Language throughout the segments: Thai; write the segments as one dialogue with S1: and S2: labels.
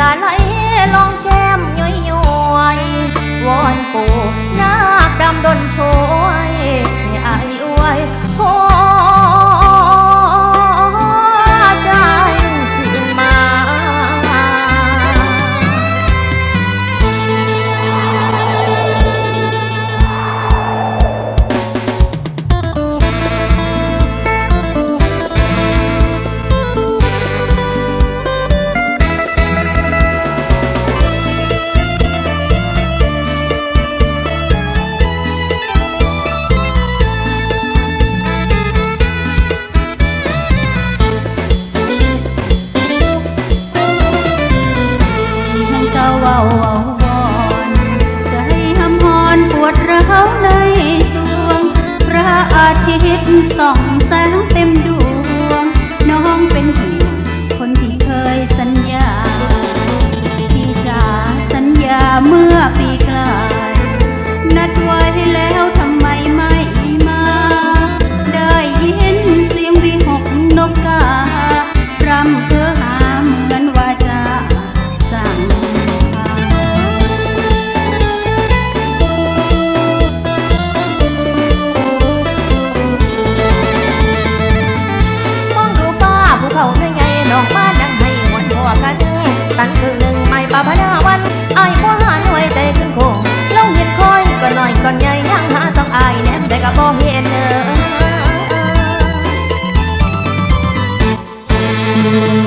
S1: ตาไหลลองแก้มย้อยๆวอนปู่
S2: 心。 น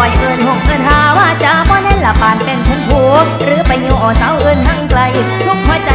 S1: อยเอินหงเอินหาว่าจะบ่แน่นละปานเป็นพุ่มพวงหรือไปอยู่ออสาวเอินทั้งไกลทุกหัวใจ